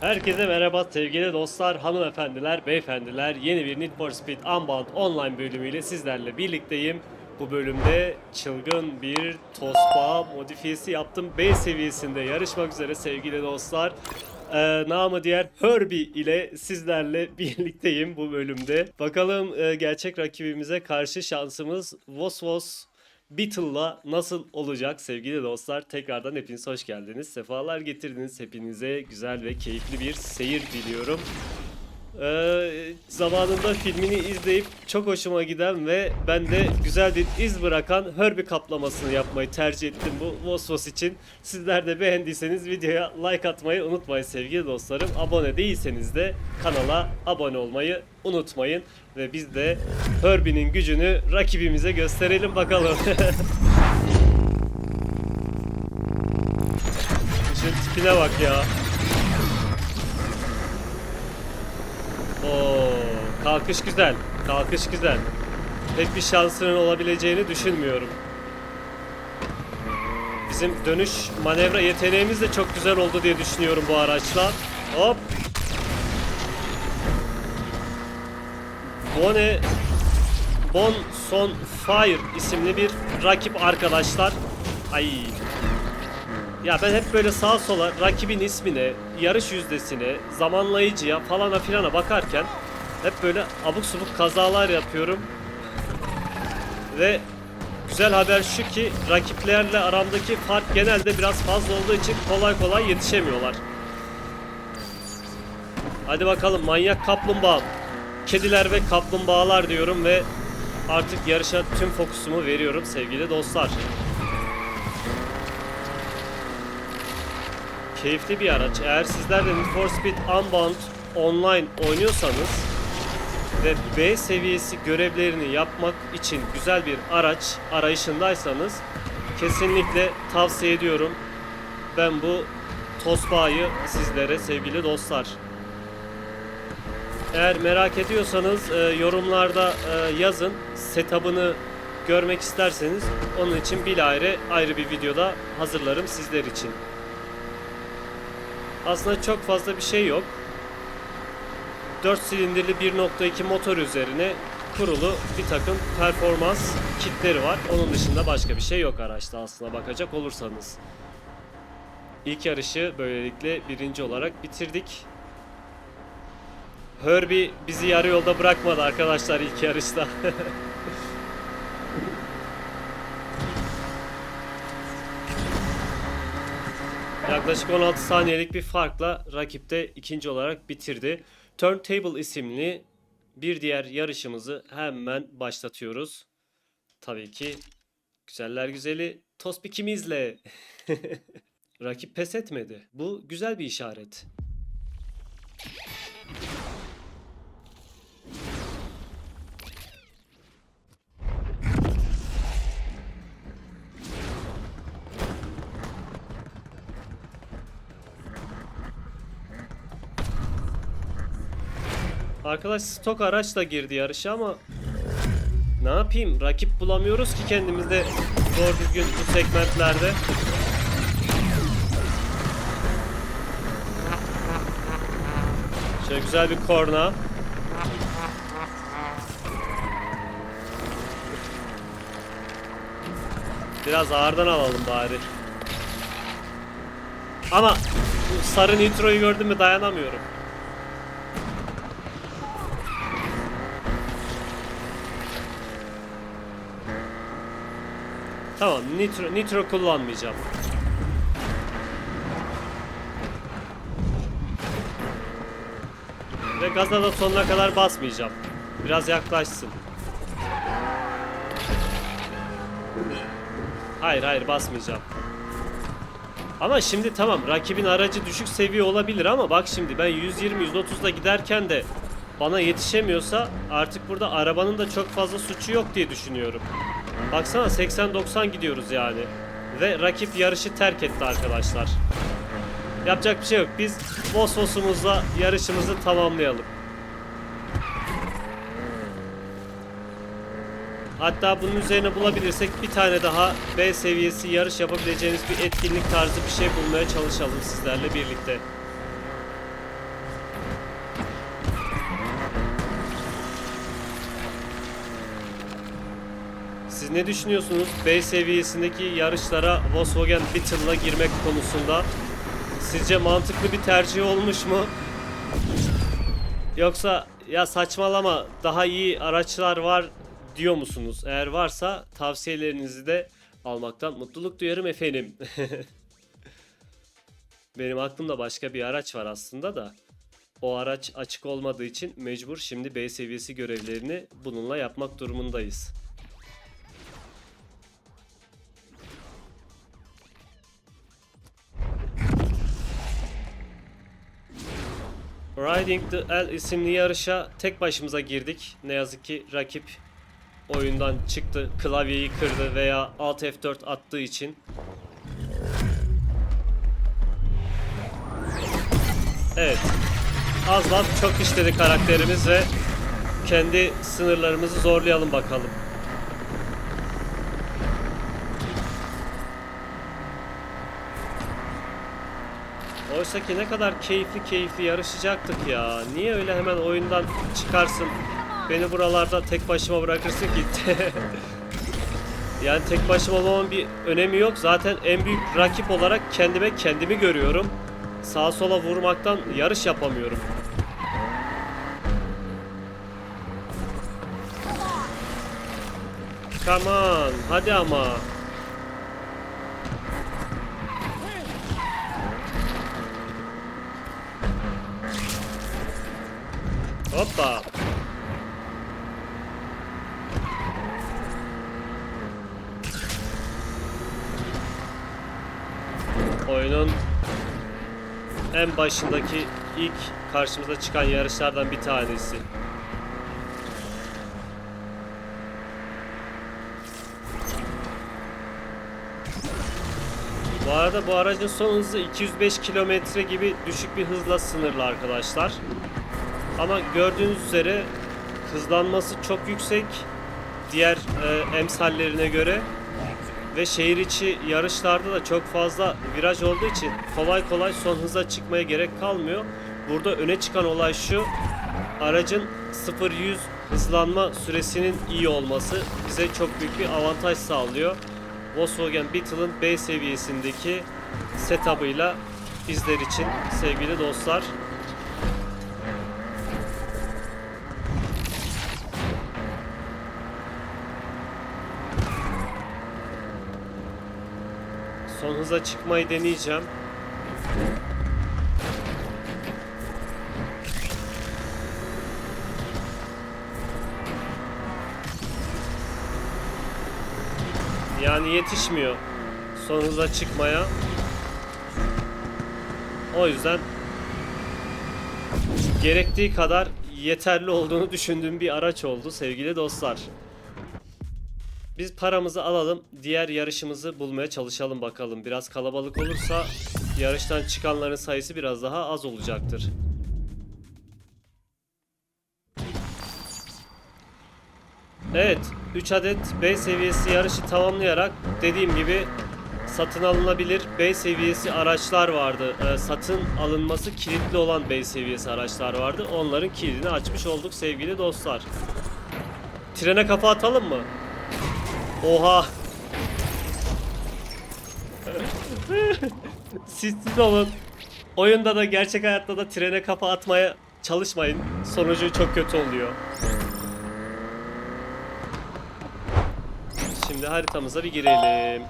Herkese merhaba sevgili dostlar, hanımefendiler, beyefendiler. Yeni bir Need for Speed Unbound online bölümüyle sizlerle birlikteyim. Bu bölümde çılgın bir tospa modifiyesi yaptım. B seviyesinde yarışmak üzere sevgili dostlar. Ee, namı diğer Herbie ile sizlerle birlikteyim bu bölümde. Bakalım e, gerçek rakibimize karşı şansımız Vos Vos Beetle'la nasıl olacak sevgili dostlar? Tekrardan hepiniz hoş geldiniz. Sefalar getirdiniz. Hepinize güzel ve keyifli bir seyir diliyorum. Ee, zamanında filmini izleyip çok hoşuma giden ve bende güzel bir iz bırakan Herbie kaplamasını yapmayı tercih ettim bu Vosvos için. Sizler de beğendiyseniz videoya like atmayı unutmayın sevgili dostlarım. Abone değilseniz de kanala abone olmayı unutmayın. Ve biz de Herbie'nin gücünü rakibimize gösterelim bakalım. Şu tipine bak ya. Oo, kalkış güzel. Kalkış güzel. Pek bir şansının olabileceğini düşünmüyorum. Bizim dönüş manevra yeteneğimiz de çok güzel oldu diye düşünüyorum bu araçla. Hop. Bone Bon Son Fire isimli bir rakip arkadaşlar. Ay ya ben hep böyle sağa sola rakibin ismine, yarış yüzdesine, zamanlayıcıya falana filana bakarken hep böyle abuk subuk kazalar yapıyorum. Ve güzel haber şu ki rakiplerle aramdaki fark genelde biraz fazla olduğu için kolay kolay yetişemiyorlar. Hadi bakalım manyak kaplumbağa. Kediler ve kaplumbağalar diyorum ve artık yarışa tüm fokusumu veriyorum sevgili dostlar. keyifli bir araç. Eğer sizler de Need for Speed Unbound online oynuyorsanız ve B seviyesi görevlerini yapmak için güzel bir araç arayışındaysanız kesinlikle tavsiye ediyorum. Ben bu Tospa'yı sizlere sevgili dostlar. Eğer merak ediyorsanız e, yorumlarda e, yazın. Setup'ını görmek isterseniz onun için bilahare ayrı bir videoda hazırlarım sizler için. Aslında çok fazla bir şey yok. 4 silindirli 1.2 motor üzerine kurulu bir takım performans kitleri var. Onun dışında başka bir şey yok araçta aslına bakacak olursanız. İlk yarışı böylelikle birinci olarak bitirdik. Herbie bizi yarı yolda bırakmadı arkadaşlar ilk yarışta. Yaklaşık 16 saniyelik bir farkla rakipte ikinci olarak bitirdi. Turntable isimli bir diğer yarışımızı hemen başlatıyoruz. Tabii ki güzeller güzeli Tospik'imizle. Rakip pes etmedi. Bu güzel bir işaret. Arkadaş stok araçla girdi yarışa ama ne yapayım? Rakip bulamıyoruz ki kendimizde doğru düzgün bu segmentlerde. Şöyle güzel bir korna. Biraz ağırdan alalım bari. Ama sarı nitroyu gördüm mü dayanamıyorum. Tamam, nitro, nitro kullanmayacağım. Ve gaza da sonuna kadar basmayacağım. Biraz yaklaşsın. Hayır hayır basmayacağım. Ama şimdi tamam rakibin aracı düşük seviye olabilir ama bak şimdi ben 120-130'da giderken de bana yetişemiyorsa artık burada arabanın da çok fazla suçu yok diye düşünüyorum. Baksana 80-90 gidiyoruz yani. Ve rakip yarışı terk etti arkadaşlar. Yapacak bir şey yok. Biz Vosvos'umuzla yarışımızı tamamlayalım. Hatta bunun üzerine bulabilirsek bir tane daha B seviyesi yarış yapabileceğiniz bir etkinlik tarzı bir şey bulmaya çalışalım sizlerle birlikte. Ne düşünüyorsunuz? B seviyesindeki yarışlara Volkswagen Beetle'la girmek konusunda sizce mantıklı bir tercih olmuş mu? Yoksa ya saçmalama daha iyi araçlar var diyor musunuz? Eğer varsa tavsiyelerinizi de almaktan mutluluk duyarım efendim. Benim aklımda başka bir araç var aslında da. O araç açık olmadığı için mecbur şimdi B seviyesi görevlerini bununla yapmak durumundayız. Riding the L isimli yarışa tek başımıza girdik. Ne yazık ki rakip oyundan çıktı, klavyeyi kırdı veya Alt F4 attığı için. Evet. Az laf çok işledi karakterimiz ve kendi sınırlarımızı zorlayalım bakalım. Oysa ki ne kadar keyifli keyifli yarışacaktık ya. Niye öyle hemen oyundan çıkarsın? Beni buralarda tek başıma bırakırsın ki. yani tek başıma olmamın bir önemi yok. Zaten en büyük rakip olarak kendime kendimi görüyorum. Sağa sola vurmaktan yarış yapamıyorum. Come on, hadi ama. Hoppa. Oyunun en başındaki ilk karşımıza çıkan yarışlardan bir tanesi. Bu arada bu aracın son hızı 205 kilometre gibi düşük bir hızla sınırlı arkadaşlar. Ama gördüğünüz üzere hızlanması çok yüksek diğer e, emsallerine göre ve şehir içi yarışlarda da çok fazla viraj olduğu için kolay kolay son hıza çıkmaya gerek kalmıyor. Burada öne çıkan olay şu aracın 0-100 hızlanma süresinin iyi olması bize çok büyük bir avantaj sağlıyor. Volkswagen Beetle'ın B seviyesindeki setup'ıyla bizler için sevgili dostlar Hıza çıkmayı deneyeceğim. Yani yetişmiyor son hıza çıkmaya. O yüzden gerektiği kadar yeterli olduğunu düşündüğüm bir araç oldu sevgili dostlar. Biz paramızı alalım, diğer yarışımızı bulmaya çalışalım bakalım. Biraz kalabalık olursa yarıştan çıkanların sayısı biraz daha az olacaktır. Evet, 3 adet B seviyesi yarışı tamamlayarak dediğim gibi satın alınabilir B seviyesi araçlar vardı. Ee, satın alınması kilitli olan B seviyesi araçlar vardı. Onların kilidini açmış olduk sevgili dostlar. Trene kafa atalım mı? Oha. siz siz olun. Oyunda da gerçek hayatta da trene kafa atmaya çalışmayın. Sonucu çok kötü oluyor. Şimdi haritamıza bir girelim.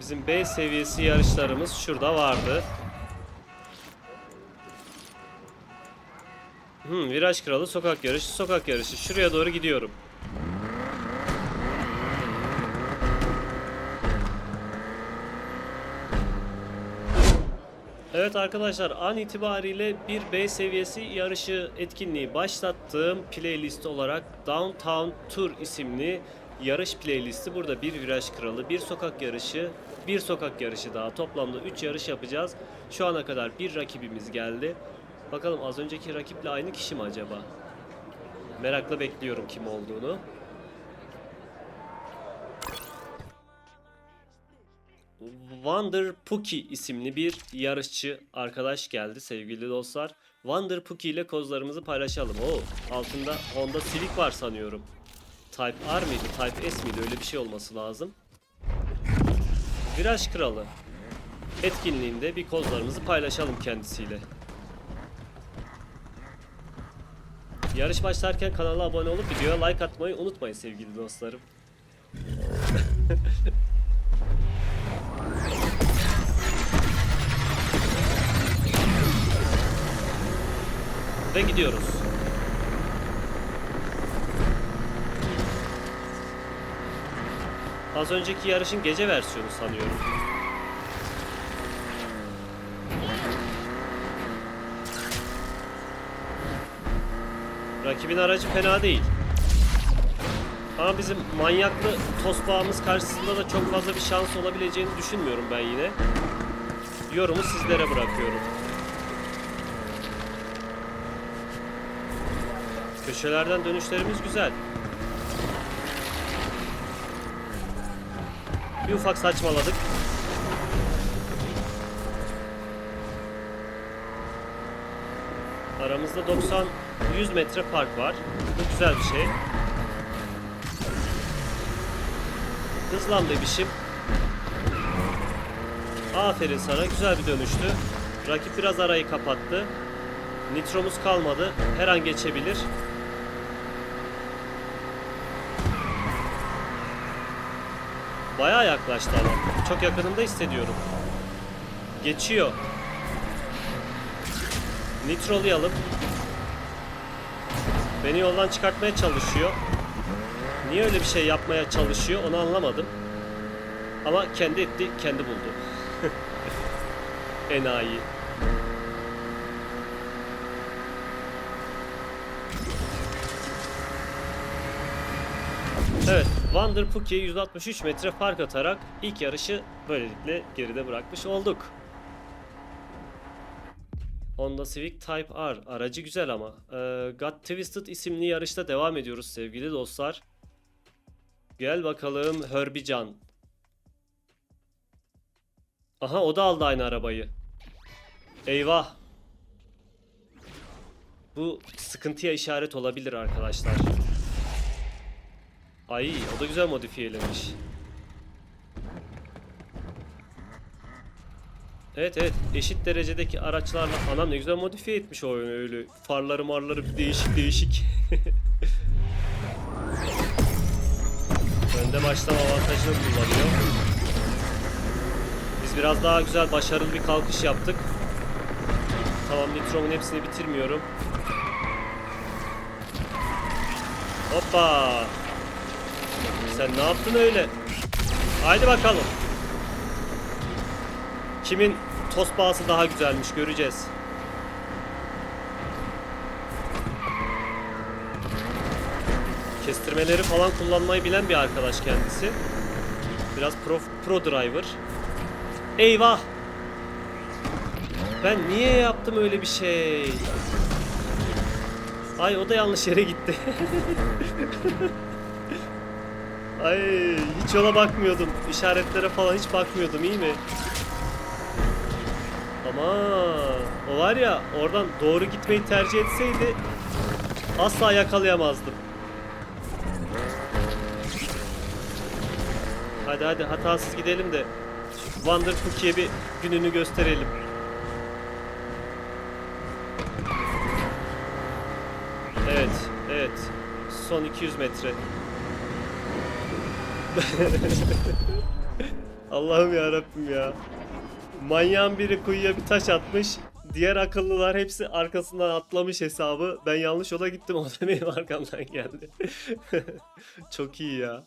Bizim B seviyesi yarışlarımız şurada vardı. Hmm, viraj kralı sokak yarışı sokak yarışı. Şuraya doğru gidiyorum. Evet arkadaşlar an itibariyle bir B seviyesi yarışı etkinliği başlattığım playlist olarak Downtown Tour isimli yarış playlisti. Burada bir viraj kralı, bir sokak yarışı, bir sokak yarışı daha. Toplamda 3 yarış yapacağız. Şu ana kadar bir rakibimiz geldi. Bakalım az önceki rakiple aynı kişi mi acaba? Merakla bekliyorum kim olduğunu. Wonder Puki isimli bir yarışçı arkadaş geldi sevgili dostlar. Wonder Puki ile kozlarımızı paylaşalım. Oo, altında Honda Civic var sanıyorum. Type R mıydı? Type S miydi? Öyle bir şey olması lazım. Viraj Kralı. Etkinliğinde bir kozlarımızı paylaşalım kendisiyle. Yarış başlarken kanala abone olup videoya like atmayı unutmayın sevgili dostlarım. Ve gidiyoruz. Az önceki yarışın gece versiyonu sanıyorum. Rakibin aracı fena değil. Ama bizim manyaklı tospağımız karşısında da çok fazla bir şans olabileceğini düşünmüyorum ben yine. Yorumu sizlere bırakıyorum. Köşelerden dönüşlerimiz güzel. Bir ufak saçmaladık. Aramızda 90-100 metre fark var. Bu güzel bir şey. Hızlan bebişim. Aferin sana. Güzel bir dönüştü. Rakip biraz arayı kapattı. Nitromuz kalmadı. Her an geçebilir. Bayağı yaklaştı ama. Çok yakınında hissediyorum. Geçiyor. Nitrolayalım. Beni yoldan çıkartmaya çalışıyor. Niye öyle bir şey yapmaya çalışıyor onu anlamadım. Ama kendi etti, kendi buldu. Enayi. Evet, Wander Puki'ye 163 metre fark atarak ilk yarışı böylelikle geride bırakmış olduk. Honda Civic Type R aracı güzel ama. Ee, Got Twisted isimli yarışta devam ediyoruz sevgili dostlar. Gel bakalım Herbican. Aha o da aldı aynı arabayı. Eyvah. Bu sıkıntıya işaret olabilir arkadaşlar. Ay o da güzel modifiyelemiş. Evet evet eşit derecedeki araçlarla anam ne güzel modifiye etmiş o oyunu öyle farları marları bir değişik değişik. Önde başlama avantajını kullanıyor. Biz biraz daha güzel başarılı bir kalkış yaptık. Tamam nitromun hepsini bitirmiyorum. Hoppa. Sen ne yaptın öyle? Haydi bakalım. Kimin tost bağısı daha güzelmiş göreceğiz. Kestirmeleri falan kullanmayı bilen bir arkadaş kendisi. Biraz pro, pro driver. Eyvah! Ben niye yaptım öyle bir şey? Ay o da yanlış yere gitti. Ay hiç yola bakmıyordum. İşaretlere falan hiç bakmıyordum iyi mi? Ama o var ya oradan doğru gitmeyi tercih etseydi asla yakalayamazdım. Hadi hadi hatasız gidelim de Wonder Cookie'ye bir gününü gösterelim. Evet, evet. Son 200 metre. Allah'ım ya Rabbim ya. Manyağın biri kuyuya bir taş atmış. Diğer akıllılar hepsi arkasından atlamış hesabı. Ben yanlış yola gittim o da benim arkamdan geldi. Çok iyi ya.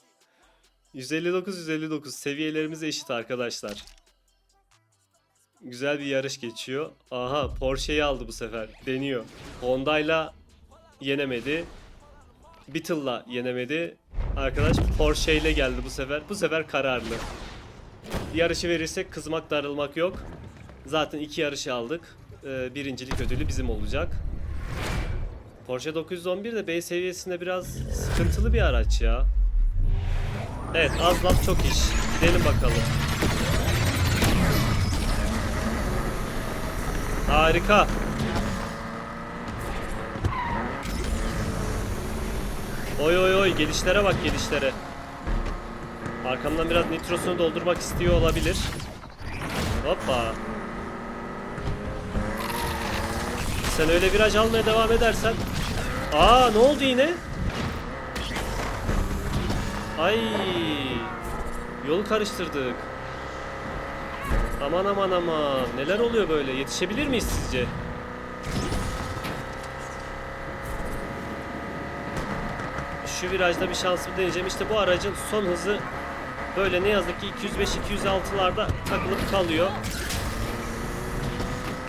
159 159 seviyelerimiz eşit arkadaşlar. Güzel bir yarış geçiyor. Aha Porsche'yi aldı bu sefer. Deniyor. Honda'yla yenemedi. Beetle'la yenemedi. Arkadaş Porsche ile geldi bu sefer. Bu sefer kararlı. Yarışı verirsek kızmak darılmak yok. Zaten iki yarışı aldık. Ee, birincilik ödülü bizim olacak. Porsche 911 de B seviyesinde biraz sıkıntılı bir araç ya. Evet az laf çok iş. Gidelim bakalım. Harika. Oy oy oy gelişlere bak gelişlere. Arkamdan biraz nitrosunu doldurmak istiyor olabilir. Hoppa. Sen öyle viraj almaya devam edersen. Aa ne oldu yine? Ay. Yolu karıştırdık. Aman aman aman. Neler oluyor böyle? Yetişebilir miyiz sizce? Şu virajda bir şansımı deneyeceğim. İşte bu aracın son hızı böyle ne yazık ki 205-206'larda takılıp kalıyor.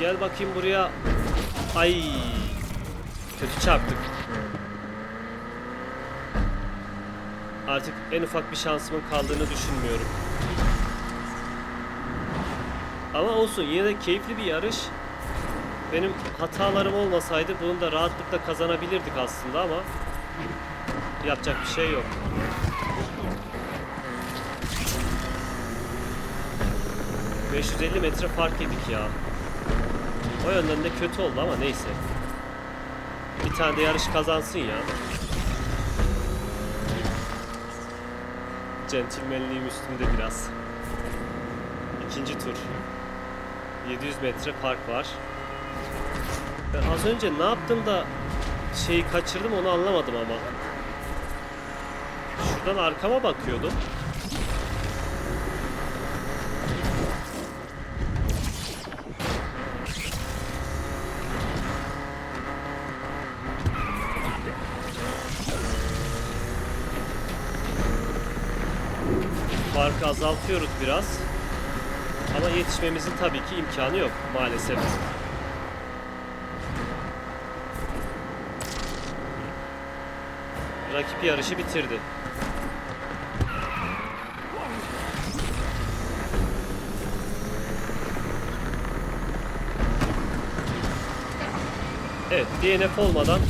Gel bakayım buraya. Ay. Kötü çarptık. Artık en ufak bir şansımın kaldığını düşünmüyorum. Ama olsun yine de keyifli bir yarış. Benim hatalarım olmasaydı bunu da rahatlıkla kazanabilirdik aslında ama yapacak bir şey yok. ...550 metre fark yedik ya. O yönden de kötü oldu ama neyse. Bir tane de yarış kazansın ya. Centilmenliğim üstünde biraz. İkinci tur. 700 metre fark var. Ben az önce ne yaptım da şeyi kaçırdım onu anlamadım ama. Şuradan arkama bakıyordum. Farkı azaltıyoruz biraz. Ama yetişmemizin tabii ki imkanı yok maalesef. Rakip yarışı bitirdi. Evet, DNF olmadan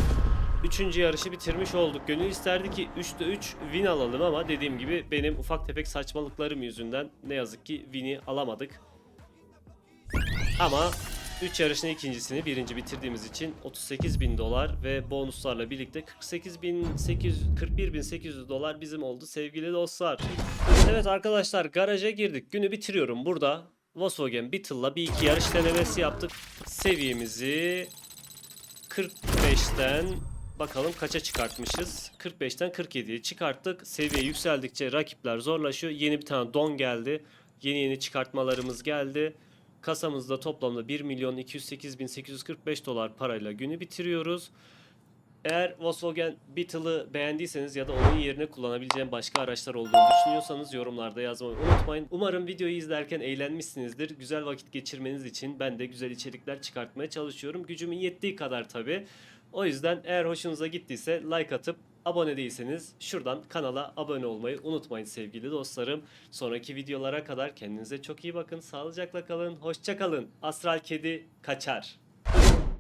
3. yarışı bitirmiş olduk. Gönül isterdi ki 3'te 3 win alalım ama dediğim gibi benim ufak tefek saçmalıklarım yüzünden ne yazık ki win'i alamadık. Ama 3 yarışın ikincisini birinci bitirdiğimiz için 38 bin dolar ve bonuslarla birlikte 48.800 41.800 dolar bizim oldu sevgili dostlar. Evet arkadaşlar garaja girdik. Günü bitiriyorum burada. Volkswagen Beetle'la bir iki yarış denemesi yaptık. Seviyemizi 45'ten bakalım kaça çıkartmışız. 45'ten 47'ye çıkarttık. Seviye yükseldikçe rakipler zorlaşıyor. Yeni bir tane don geldi. Yeni yeni çıkartmalarımız geldi. Kasamızda toplamda 1 milyon 208 bin 845 dolar parayla günü bitiriyoruz. Eğer Volkswagen Beetle'ı beğendiyseniz ya da onun yerine kullanabileceğim başka araçlar olduğunu düşünüyorsanız yorumlarda yazmayı unutmayın. Umarım videoyu izlerken eğlenmişsinizdir. Güzel vakit geçirmeniz için ben de güzel içerikler çıkartmaya çalışıyorum. Gücümün yettiği kadar tabi. O yüzden eğer hoşunuza gittiyse like atıp abone değilseniz şuradan kanala abone olmayı unutmayın sevgili dostlarım. Sonraki videolara kadar kendinize çok iyi bakın. Sağlıcakla kalın. Hoşça kalın. Astral Kedi kaçar.